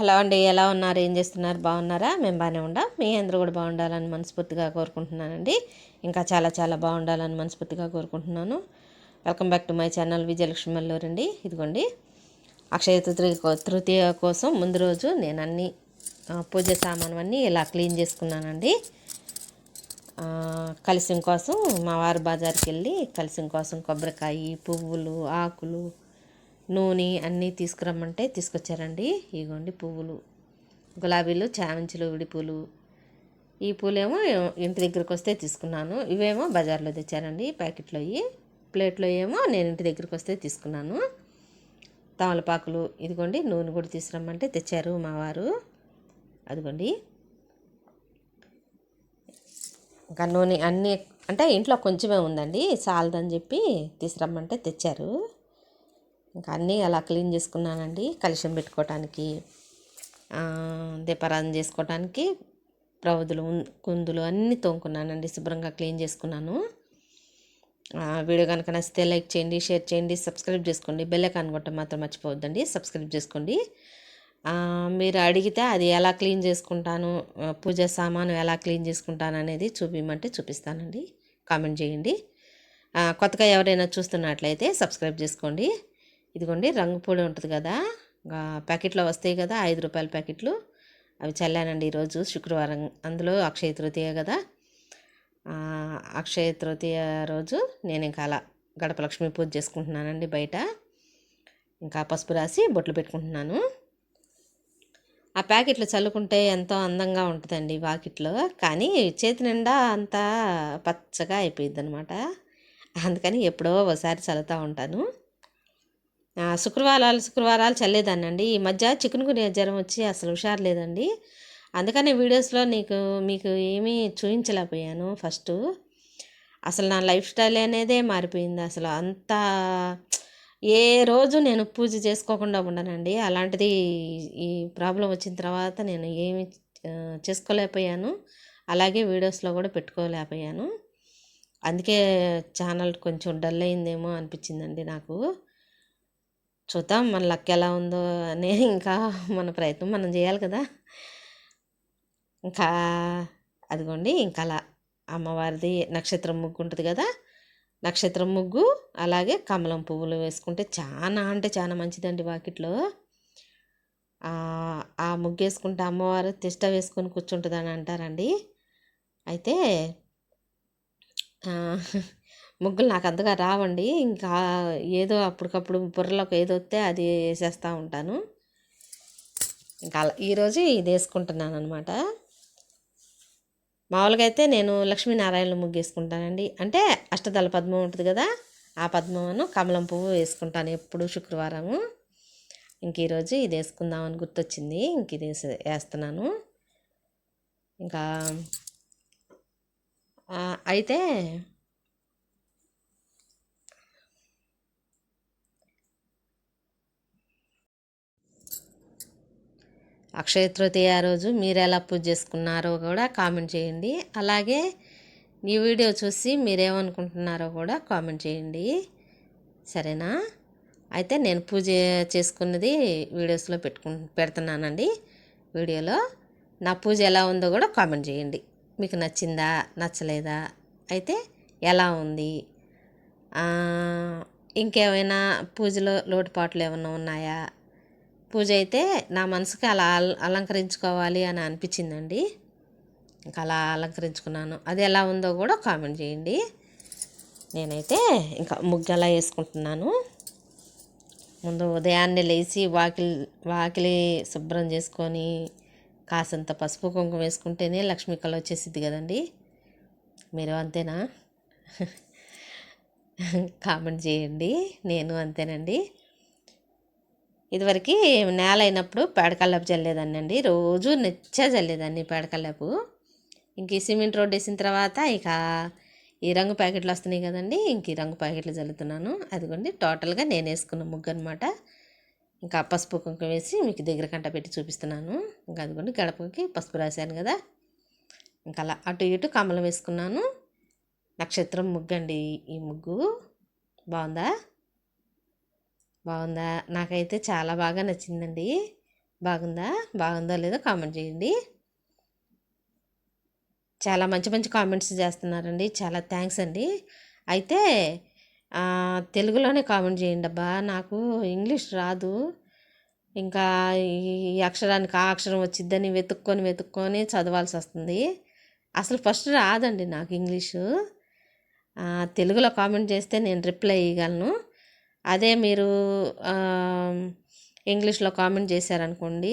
Hello అండి ఎలా ఉన్నారు? ఏం చేస్తున్నారు? బాగున్నారా? మేము బాగానే ఉండా. మీ అందరూ కూడా బాగుండాలని మనస్ఫూర్తిగా కోరుకుంటున్నానండి. ఇంకా చాలా చాలా బాగుండాలని మనస్ఫూర్తిగా కోరుకుంటున్నాను. Welcome back to my channel Vijayalakshmi Malluru అండి. ఇదిగోండి. అక్షయ తృతీయ కో- తృతీయ కోసం ముందు రోజు నేను అన్ని పూజ సామాను అన్నీ ఇలా క్లీన్ చేసుకున్నానండి. కలిసిం కోసం మా వారు బజార్కి వెళ్ళి కలిసిం కోసం కొబ్బరికాయ పువ్వులు ఆకులు నూనె అన్నీ తీసుకురమ్మంటే తీసుకొచ్చారండి. ఇగోండి పువ్వులు. గులాబీలు చామంతులు విడిపూలు ఈ పూలేమో ఇంటి దగ్గరికి వస్తే తీసుకున్నాను. ఇవేమో బజార్లో తెచ్చారండి ప్యాకెట్లో అయ్యి ప్లేట్లో ఏమో నేను ఇంటి దగ్గరికి వస్తే తీసుకున్నాను. తమలపాకులు ఇదిగోండి నూనె కూడా తీసుకురమ్మంటే తెచ్చారు మావారు అదిగోండి. ఇంకా నూనె అన్నీ అంటే ఇంట్లో కొంచెమే ఉందండి. చాలదని చెప్పి తీసుకురమ్మంటే తెచ్చారు. ఇంకా అన్నీ అలా క్లీన్ చేసుకున్నానండి. కలుషం పెట్టుకోవటానికి దీపారాధన చేసుకోవటానికి ప్రవదులు కుందులు అన్నీ తోముకున్నానండి. శుభ్రంగా క్లీన్ చేసుకున్నాను. వీడియో కనుక నచ్చితే లైక్ చేయండి షేర్ చేయండి సబ్స్క్రైబ్ చేసుకోండి. బెల్ కొట్టడం మాత్రం మర్చిపోవద్దండి. సబ్స్క్రైబ్ చేసుకోండి. మీరు అడిగితే అది ఎలా క్లీన్ చేసుకుంటాను పూజ సామాను ఎలా క్లీన్ చేసుకుంటాను అనేది చూపించమంటే చూపిస్తానండి. కామెంట్ చేయండి. కొత్తగా ఎవరైనా చూస్తున్నట్లయితే సబ్స్క్రైబ్ చేసుకోండి. ఇదిగోండి రంగు పొడి ఉంటుంది కదా. ప్యాకెట్లో వస్తాయి కదా ఐదు రూపాయల ప్యాకెట్లు. అవి చల్లానండి ఈరోజు శుక్రవారం. అందులో అక్షయ తృతీయ కదా. అక్షయ తృతీయ రోజు నేను ఇంకా అలా గడప లక్ష్మి పూజ చేసుకుంటున్నానండి బయట. ఇంకా పసుపు రాసి బొట్లు పెట్టుకుంటున్నాను. ఆ ప్యాకెట్లు చల్లుకుంటే ఎంతో అందంగా ఉంటుందండి వాకిట్లో. కానీ చేతి నిండా అంతా పచ్చగా అయిపోయింది అనమాట అందుకని ఎప్పుడో ఒకసారి చల్లుతూ ఉంటాను. శుక్రవారాలు శుక్రవారాలు చల్లేదానండి ఈ మధ్య చికెన్ గుని జ్వరం వచ్చి అసలు హుషారు లేదండి. అందుకనే వీడియోస్లో నీకు మీకు ఏమీ చూపించలేకపోయాను ఫస్ట్. అసలు నా లైఫ్ స్టైల్ అనేదే మారిపోయింది అసలు. అంత ఏ రోజు నేను పూజ చేసుకోకుండా ఉండనండి. అలాంటిది ఈ ప్రాబ్లం వచ్చిన తర్వాత నేను ఏమి చేసుకోలేకపోయాను. అలాగే వీడియోస్లో కూడా పెట్టుకోలేకపోయాను. అందుకే ఛానల్ కొంచెం డల్ అయిందేమో అనిపించిందండి నాకు. చూద్దాం మన లక్ ఎలా ఉందో అనే ఇంకా మన ప్రయత్నం మనం చేయాలి కదా. ఇంకా అదిగోండి ఇంకా అలా అమ్మవారిది నక్షత్రం ముగ్గు ఉంటుంది కదా. నక్షత్రం ముగ్గు అలాగే కమలం పువ్వులు వేసుకుంటే చాలా అంటే చాలా మంచిదండి వాకిట్లో. ఆ ముగ్గు వేసుకుంటే అమ్మవారు తిష్ట వేసుకొని కూర్చుంటుందని అంటారండి. అయితే ముగ్గులు నాకు అంతగా రావండి. ఇంకా ఏదో అప్పటికప్పుడు బుర్రలోకి ఏదో వస్తే అది వేసేస్తూ ఉంటాను. ఇంకా అలా ఈరోజు ఇది వేసుకుంటున్నాను అనమాట మామూలుగా అయితే నేను లక్ష్మీనారాయణ ముగ్గు వేసుకుంటానండి. అంటే అష్టదళ పద్మం ఉంటుంది కదా ఆ పద్మమును కమలం పువ్వు వేసుకుంటాను ఎప్పుడు శుక్రవారము. ఇంక ఈరోజు ఇది వేసుకుందామని గుర్తొచ్చింది. ఇంక ఇది వేస్తున్నాను. ఇంకా అయితే అక్షయ తృతీయ రోజు మీరు ఎలా పూజ చేసుకున్నారో కూడా కామెంట్ చేయండి. అలాగే ఈ వీడియో చూసి మీరేమనుకుంటున్నారో కూడా కామెంట్ చేయండి. సరేనా? అయితే నేను పూజ చేసుకున్నది వీడియోస్లో పెట్టుకు పెడుతున్నానండి. వీడియోలో నా పూజ ఎలా ఉందో కూడా కామెంట్ చేయండి. మీకు నచ్చిందా? నచ్చలేదా? అయితే ఎలా ఉంది? ఇంకేమైనా పూజలో లోటుపాట్లు ఏమైనా ఉన్నాయా? పూజ అయితే నా మనసుకి అలా అల- అలంకరించుకోవాలి అని అనిపించిందండి. ఇంకా అలా అలంకరించుకున్నాను. అది ఎలా ఉందో కూడా కామెంట్ చేయండి. నేనైతే ఇంకా ముగ్గు అలా వేసుకుంటున్నాను. ముందు ఉదయాన్నే లేచి వాకిలి వాకిలి శుభ్రం చేసుకొని కాసంత పసుపు కుంకుమ వేసుకుంటేనే లక్ష్మీ కళ వచ్చేసిద్ది కదండి. మీరు అంతేనా? కామెంట్ చేయండి. నేను అంతేనండి. ఇదివరకు నేల అయినప్పుడు పేడకల్లపు చల్లేదాన్ని అండి. రోజు నెచ్చే చల్లేదాన్ని పేడకల్లాపు. ఇంక ఈ సిమెంట్ రోడ్ వేసిన తర్వాత ఇక ఈ రంగు ప్యాకెట్లు వస్తున్నాయి కదండి ఇంక ఈ రంగు ప్యాకెట్లు చల్లుతున్నాను అదిగోండి టోటల్గా నేను వేసుకున్న ముగ్గు అనమాట ఇంకా పసుపు కుంకుమ వేసి మీకు దగ్గర కంట పెట్టి చూపిస్తున్నాను. ఇంకా అదిగోండి గడపకి పసుపు రాశాను కదా. ఇంకా అలా అటు ఇటు కమలం వేసుకున్నాను. నక్షత్రం ముగ్గు అండి ఈ ముగ్గు. బాగుందా? బాగుందా? నాకైతే చాలా బాగా నచ్చిందండి. బాగుందా? బాగుందో లేదో కామెంట్ చేయండి. చాలా మంచి మంచి కామెంట్స్ చేస్తున్నారండి. చాలా థ్యాంక్స్ అండి. అయితే తెలుగులోనే కామెంట్ చేయండి అబ్బా. నాకు ఇంగ్లీష్ రాదు. ఇంకా ఈ అక్షరానికి ఆ అక్షరం వచ్చిద్దని వెతుక్కొని వెతుక్కొని చదవాల్సి వస్తుంది. అసలు ఫస్ట్ రాదండి నాకు ఇంగ్లీషు. తెలుగులో కామెంట్ చేస్తే నేను రిప్లై ఇవ్వగలను అదే మీరు ఇంగ్లీష్లో కామెంట్ చేశారనుకోండి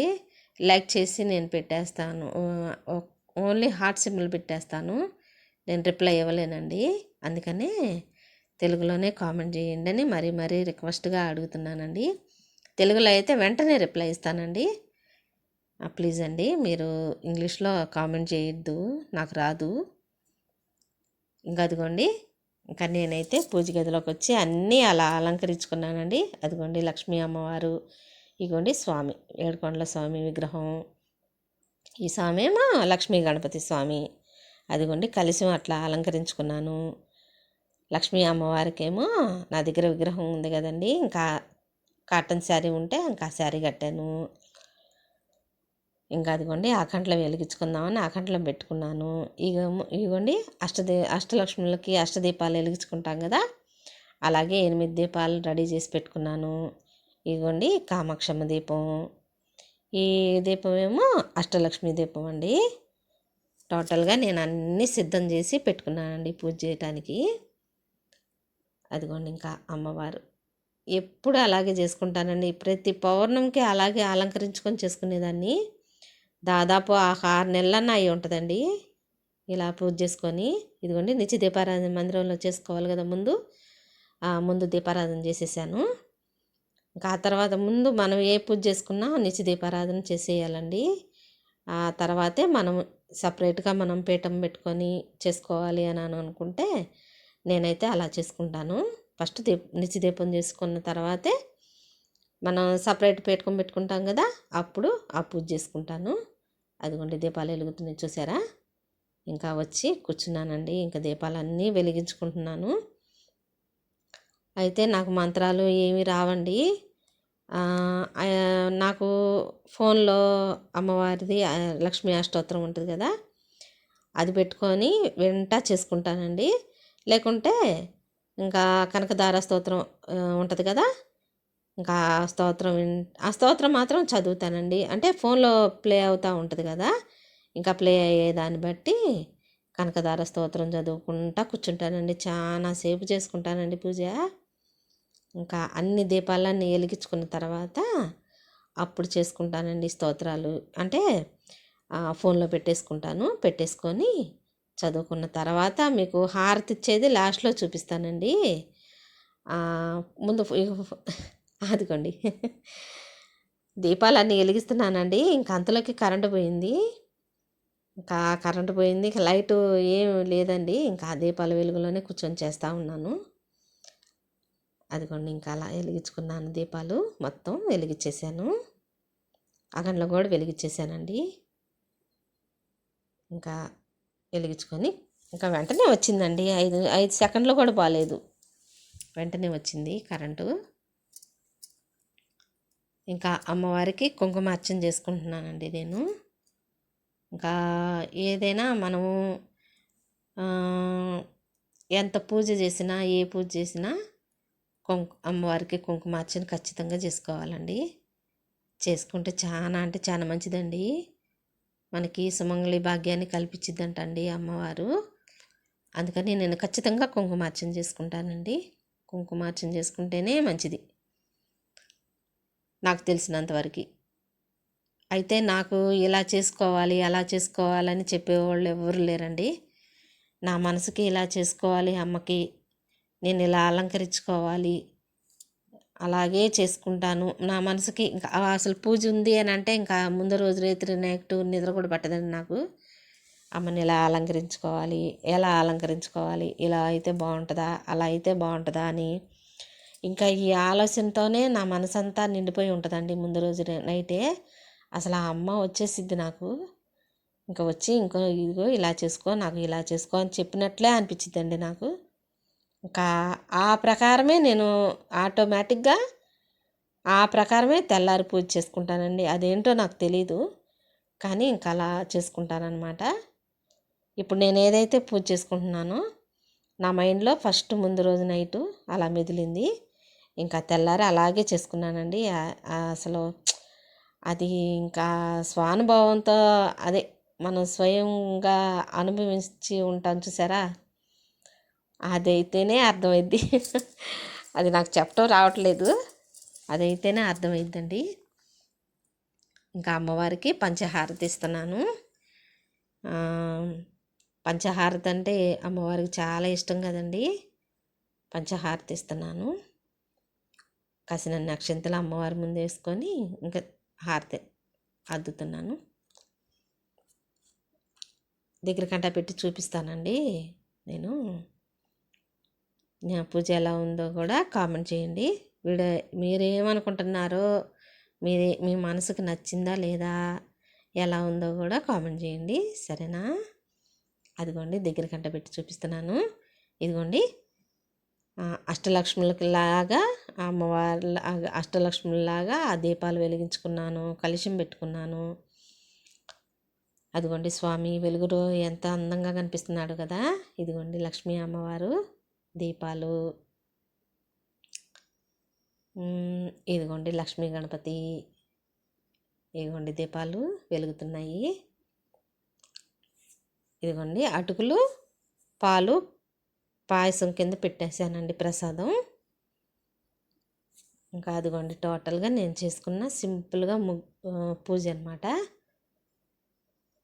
లైక్ చేసి నేను పెట్టేస్తాను. ఓన్లీ హార్ట్ సింబల్ పెట్టేస్తాను. నేను రిప్లై ఇవ్వలేనండి. అందుకనే తెలుగులోనే కామెంట్ చేయండి అని మరీ మరీ రిక్వెస్ట్గా అడుగుతున్నానండి. తెలుగులో అయితే వెంటనే రిప్లై ఇస్తానండి. ప్లీజ్ అండి మీరు ఇంగ్లీష్లో కామెంట్ చేయొద్దు నాకు రాదు. ఇంకా అదిగోండి. ఇంకా నేనైతే పూజ గదిలోకి వచ్చి అన్నీ అలా అలంకరించుకున్నానండి. అదిగోండి లక్ష్మీ అమ్మవారు ఇగోండి స్వామి ఏడుకొండల స్వామి విగ్రహం ఈ స్వామి ఏమో లక్ష్మీ గణపతి స్వామి. అదిగోండి కలిసి అట్లా అలంకరించుకున్నాను. లక్ష్మీ అమ్మవారికేమో నా దగ్గర విగ్రహం ఉంది కదండి ఇంకా కాటన్ శారీ ఉంటే ఇంకా శారీ కట్టాను. ఇంకా అదిగోండి ఆకంట్లో వెలిగించుకుందామని ఆకంట్లో పెట్టుకున్నాను. ఇక ఇగోండి అష్టదే అష్టలక్ష్ములకి అష్టదీపాలు వెలిగించుకుంటాం కదా? అలాగే ఎనిమిది దీపాలు రెడీ చేసి పెట్టుకున్నాను. ఇగోండి కామాక్షమ్మ దీపం. ఈ దీపం ఏమో అష్టలక్ష్మి దీపం అండి. టోటల్గా నేను అన్నీ సిద్ధం చేసి పెట్టుకున్నానండి పూజ చేయటానికి. అదిగోండి ఇంకా అమ్మవారు. ఎప్పుడు అలాగే చేసుకుంటానండి. ప్రతి పౌర్ణమికి అలాగే అలంకరించుకొని చేసుకునేదాన్ని. దాదాపు ఆ ఆరు నెలలన్నా అయి ఉంటుందండి. ఇలా పూజ చేసుకొని ఇదిగోండి నిత్య దీపారాధన మందిరంలో చేసుకోవాలి కదా ముందు. ముందు దీపారాధన చేసేసాను. ఇంకా ఆ తర్వాత ముందు మనం ఏ పూజ చేసుకున్నా నిత్య దీపారాధన చేసేయాలండి. ఆ తర్వాతే మనం సపరేట్గా మనం పీఠం పెట్టుకొని చేసుకోవాలి అని అని అనుకుంటే నేనైతే అలా చేసుకుంటాను. ఫస్ట్ దీప నిత్య దీపం చేసుకున్న తర్వాతే మనం సపరేట్ పెట్టుకొని పెట్టుకుంటాం కదా అప్పుడు ఆ పూజ చేసుకుంటాను. అదిగోండి దీపాలు వెలుగుతున్నాయి చూసారా? ఇంకా వచ్చి కూర్చున్నానండి. ఇంకా దీపాలన్నీ వెలిగించుకుంటున్నాను. అయితే నాకు మంత్రాలు ఏమి రావండి. నాకు ఫోన్లో అమ్మవారిది లక్ష్మీ అష్టోత్తరం ఉంటుంది కదా అది పెట్టుకొని వెంట చేసుకుంటానండి. లేకుంటే ఇంకా కనకదార స్తోత్రం ఉంటుంది కదా ఇంకా ఆ స్తోత్రం విన్- ఆ స్తోత్రం మాత్రం చదువుతానండి. అంటే ఫోన్లో ప్లే అవుతూ ఉంటుంది కదా ఇంకా ప్లే అయ్యే దాన్ని బట్టి కనకదార స్తోత్రం చదువుకుంటా కూర్చుంటానండి. చాలా సేపు చేసుకుంటానండి పూజ. ఇంకా అన్ని దీపాలన్నీ వెలిగించుకున్న తర్వాత అప్పుడు చేసుకుంటానండి స్తోత్రాలు. అంటే ఫోన్లో పెట్టేసుకుంటాను. పెట్టేసుకొని చదువుకున్న తర్వాత మీకు హారతి ఇచ్చేది లాస్ట్లో చూపిస్తానండి. ముందు అదిగోండి. దీపాలన్నీ వెలిగిస్తున్నానండి. ఇంక అంతలోకి కరెంటు పోయింది. ఇంకా కరెంటు పోయింది. ఇంకా లైట్ ఏం లేదండి. ఇంకా దీపాల వెలుగులోనే కూర్చొని చేస్తూ ఉన్నాను. అదిగోండి ఇంకా అలా వెలిగించుకున్నాను దీపాలు. మొత్తం వెలిగించేసాను అగంట్లో కూడా వెలిగించేసానండి ఇంకా వెలిగించుకొని ఇంకా వెంటనే వచ్చిందండి. ఐదు ఐదు సెకండ్లు కూడా బాగాలేదు వెంటనే వచ్చింది కరెంటు. ఇంకా అమ్మవారికి కుంకుమ అర్చన చేసుకుంటున్నానండి నేను. ఇంకా ఏదైనా మనము ఎంత పూజ చేసినా ఏ పూజ చేసినా కుంకు అమ్మవారికి కుంకుమార్చన ఖచ్చితంగా చేసుకోవాలండి. చేసుకుంటే చాలా అంటే చాలా మంచిదండి. మనకి సుమంగళి భాగ్యాన్ని కల్పించిద్దంటండి అమ్మవారు. అందుకని నేను ఖచ్చితంగా కుంకుమార్చన చేసుకుంటానండి. కుంకుమార్చన చేసుకుంటేనే మంచిది. నాకు తెలిసినంతవరకు అయితే నాకు ఇలా చేసుకోవాలి అలా చేసుకోవాలని చెప్పేవాళ్ళు ఎవరు లేరండి. నా మనసుకి ఇలా చేసుకోవాలి అమ్మకి నేను ఇలా అలంకరించుకోవాలి అలాగే చేసుకుంటాను. నా మనసుకి ఇంకా అసలు పూజ ఉంది అని అంటే ఇంకా ముందు రోజు రేత్రి నైట్ నిద్ర కూడా పట్టదండి నాకు. అమ్మని ఇలా అలంకరించుకోవాలి ఎలా అలంకరించుకోవాలి ఇలా అయితే బాగుంటుందా అలా అయితే బాగుంటుందా అని ఇంకా ఈ ఆలోచనతోనే నా మనసంతా నిండిపోయి ఉంటుందండి ముందు రోజు నైటే. అసలు ఆ అమ్మ వచ్చేసిద్ది నాకు. ఇంకా వచ్చి ఇంకో ఇదిగో ఇలా చేసుకో నాకు ఇలా చేసుకో అని చెప్పినట్లే అనిపించిద్దండి నాకు. ఇంకా ఆ ప్రకారమే నేను ఆటోమేటిక్గా ఆ ప్రకారమే తెల్లారి పూజ చేసుకుంటానండి. అదేంటో నాకు తెలీదు. కానీ ఇంకా అలా చేసుకుంటానన్నమాట. ఇప్పుడు నేను ఏదైతే పూజ చేసుకుంటున్నానో నా మైండ్లో ఫస్ట్ ముందు రోజు నైటు అలా మెదిలింది. ఇంకా తెల్లారి అలాగే చేసుకున్నానండి. అసలు అది ఇంకా స్వానుభవంతో అదే మనం స్వయంగా అనుభవించి ఉంటాం చూసారా? అదైతేనే అర్థమైద్ది. అది నాకు చెప్పడం రావట్లేదు. అదైతేనే అర్థమైద్దండి. ఇంకా అమ్మవారికి పంచహారతి ఇస్తున్నాను. పంచహారతి అంటే అమ్మవారికి చాలా ఇష్టం కదండి. పంచహారతి ఇస్తున్నాను. కాసిన అక్షంతలు అమ్మవారి ముందు వేసుకొని ఇంకా హారతి అద్దుతున్నాను. దగ్గర కంట పెట్టి చూపిస్తానండి. నేను నా పూజ ఎలా ఉందో కూడా కామెంట్ చేయండి. వీడియో మీరేమనుకుంటున్నారో మీరే మీ మనసుకు నచ్చిందా లేదా ఎలా ఉందో కూడా కామెంట్ చేయండి. సరేనా? అదిగోండి దగ్గర కంట పెట్టి చూపిస్తున్నాను. ఇదిగోండి ఆ, అష్టలక్ష్ములకి లాగా అమ్మవారి లాగా అష్టలక్ష్ములలాగా ఆ దీపాలు వెలిగించుకున్నాను కలుషం పెట్టుకున్నాను. అదిగోండి స్వామి వెలుగులో ఎంత అందంగా కనిపిస్తున్నాడు కదా. ఇదిగోండి లక్ష్మీ అమ్మవారు దీపాలు. ఇదిగోండి లక్ష్మీ గణపతి. ఇదిగోండి దీపాలు వెలుగుతున్నాయి. ఇదిగోండి అటుకులు పాలు పాయసం కింద పెట్టేశానండి ప్రసాదం. ఇంకా అదిగోండి టోటల్గా నేను చేసుకున్న సింపుల్గా ము పూజ అనమాట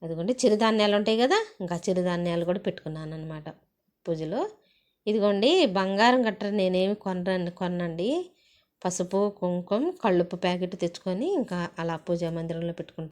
అదిగోండి చిరుధాన్యాలు ఉంటాయి కదా ఇంకా చిరుధాన్యాలు కూడా పెట్టుకున్నాను అనమాట పూజలో. ఇదిగోండి బంగారం గట్ర నేనేమి కొనరండి కొనండి పసుపు కుంకుమ కళ్ళుప్పు ప్యాకెట్ తెచ్చుకొని ఇంకా అలా పూజా మందిరంలో పెట్టుకుంటాను